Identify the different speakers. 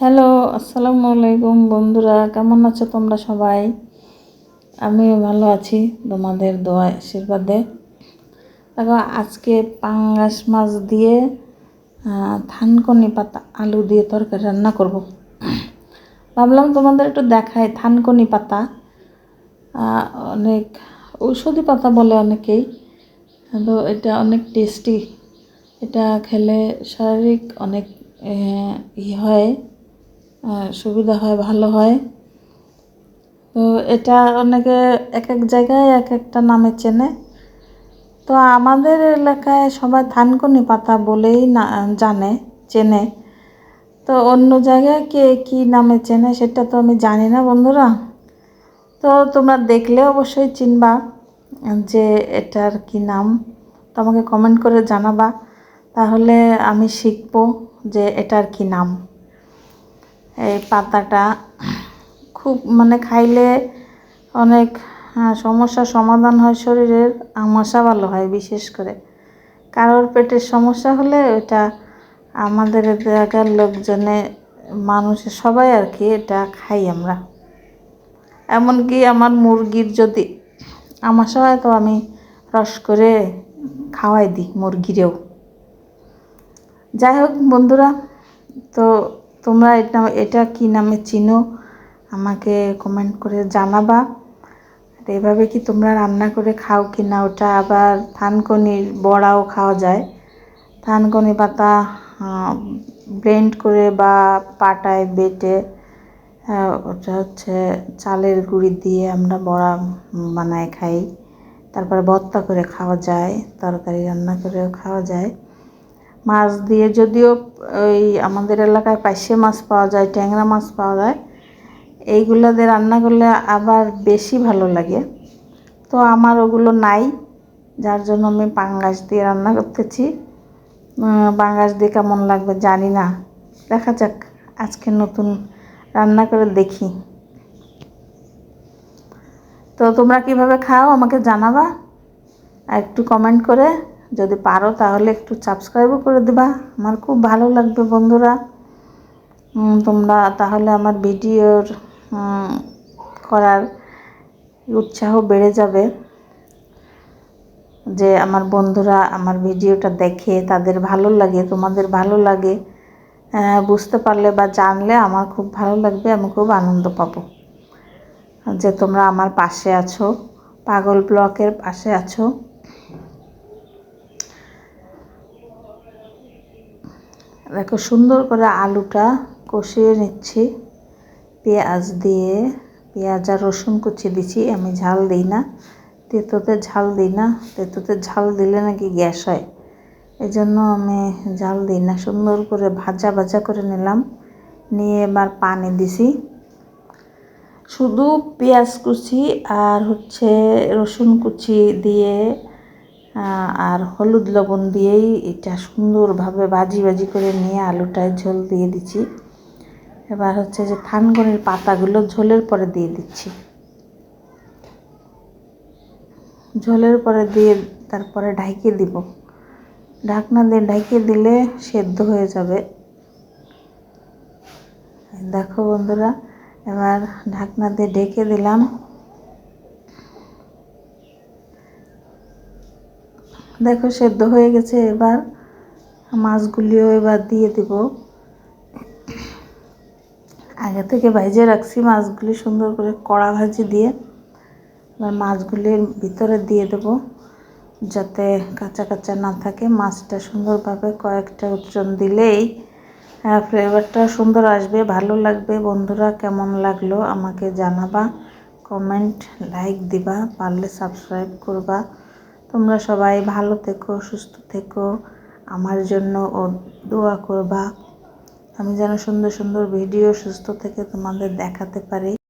Speaker 1: Hello আসসালামু আলাইকুম বন্ধুরা, কেমন আছো তোমরা সবাই? আমি ভালো আছি, তোমাদের দোয়া আশীর্বাদে। দেখো, আজকে পাঙ্গাস মাছ দিয়ে থানকনি পাতা, আলু দিয়ে তরকারি রান্না করব। ভাবলাম তোমাদের একটু দেখাই থানকনি পাতা। অনেক ঔষধি পাতা বলে অনেকেই তো এটা অনেক টেস্টি এটা খেলে শারীরিক অনেক ই হয়। সুবিধা হয়, ভালো হয়। তো এটা অনেকে এক এক জায়গায় এক একটা নামে চেনে। তো আমাদের এলাকায় সবাই থানকুনি পাতা বলেই না, জানে, চেনে। তো অন্য জায়গায় কে কী নামে চেনে সেটা তো আমি জানি না বন্ধুরা। তো তোমরা দেখলে অবশ্যই চিনবা যে এটার কি নাম। তো আমাকে কমেন্ট করে জানাবা। তাহলে আমি শিখব যে এটার কি নাম। এই পাতাটা খুব মানে খাইলে অনেক আহ, সমস্যার সমাধান হয় শরীরের আমাশা ভালো হয় বিশেষ করে। কারোর পেটের সমস্যা হলে ওটা আমাদের এলাকার লোকজনে মানুষের সবাই আর কি এটা খাই আমরা। এমনকি আমার মুরগির যদি আমাশা হয় তো আমি রস করে খাওয়াই দিই মুরগিরেও। যাই হোক বন্ধুরা তো তোমরা এটা এটা কী নামে চিনো? আমাকে কমেন্ট করে জানাবা। এভাবে কি তোমরা রান্না করে খাও কি না ওটা আবার থানকনির বড়াও খাওয়া যায়। থানকনি পাতা ব্লেন্ড করে বা পাটায় বেটে ওটা হচ্ছে চালের গুঁড়ি দিয়ে আমরা বড়া বানায় খাই। তারপরে ভর্তা করে খাওয়া যায়, তরকারি রান্না করেও খাওয়া যায়। মাছ দিয়ে যদিও ওই আমাদের এলাকায় পাইসে মাছ পাওয়া যায়, ট্যাংরা মাছ পাওয়া যায়, এইগুলো দিয়ে রান্না করলে আবার বেশি ভালো লাগে। তো আমার ওগুলো নাই, যার জন্য আমি পাঙ্গাস দিয়ে রান্না করতেছি। পাঙ্গাস দিয়ে কেমন লাগবে জানি না। দেখা যাক, আজকে নতুন রান্না করে দেখি। তো তোমরা কীভাবে খাও আমাকে জানাবা একটু কমেন্ট করে। যদি পারো তাহলে একটু সাবস্ক্রাইবও করে দিবা। আমার খুব ভালো লাগবে বন্ধুরা। তোমরা তাহলে আমার ভিডিওর করার উৎসাহ বেড়ে যাবে। যে আমার বন্ধুরা আমার ভিডিওটা দেখে তাদের ভালো লাগে, তোমাদের ভালো লাগে বুঝতে পারলে বা জানলে আমার খুব ভালো লাগবে, আমি খুব আনন্দ পাবো। যে তোমরা আমার পাশে আছো, পাগল ব্লকের পাশে আছো। দেখো, সুন্দর করে আলুটা কষিয়ে নিচ্ছি। পেঁয়াজ দিয়ে, পেঁয়াজ আর রসুন কুচি দিচ্ছি। আমি ঝাল দিই না। তেঁতোতে ঝাল দিই না। তেঁতোতে ঝাল দিলে নাকি গ্যাস হয়। এই জন্য আমি ঝাল দিই না। সুন্দর করে ভাজা ভাজা করে নিলাম। নিয়ে এবার পানি দিছি। শুধু পেঁয়াজ কুচি আর হচ্ছে রসুন কুচি দিয়ে আর হলুদ লবণ দিয়েই এটা সুন্দরভাবে বাজি বাজি করে নিয়ে আলুটায় ঝোল দিয়ে দিচ্ছি। এবার হচ্ছে যে থানগনির পাতাগুলো ঝোলের পরে দিয়ে দিচ্ছি। ঝোলের পরে দিয়ে তারপরে ঢাকিয়ে দিব। ঢাকনা দিয়ে ঢাকিয়ে দিলে সেদ্ধ হয়ে যাবে। দেখো বন্ধুরা, এবার ঢাকনা দিয়ে ঢেকে দিলাম। দেখো, সেদ্ধ হয়ে গেছে। এবার মাছগুলিও এবার দিয়ে দিব। আগে থেকে ভাইজে রাখছি মাছগুলি, সুন্দর করে কড়া ভাজি দিয়ে। এবার মাছগুলির ভিতরে দিয়ে দেব, যাতে কাঁচা কাঁচা না থাকে। মাছটা সুন্দরভাবে কয়েকটা উচ্চন দিলেই ফ্লেভারটা সুন্দর আসবে। ভালো লাগবে। বন্ধুরা, কেমন লাগল আমাকে জানাবা। কমেন্ট, লাইক দিবা। পারলে সাবস্ক্রাইব করবা। তোমরা সবাই ভালো থেকো, সুস্থ থেকো। আমার জন্য ও দোয়া করবা। আমি যেন সুন্দর সুন্দর ভিডিও সুস্থ থেকে তোমাদের দেখাতে পারি।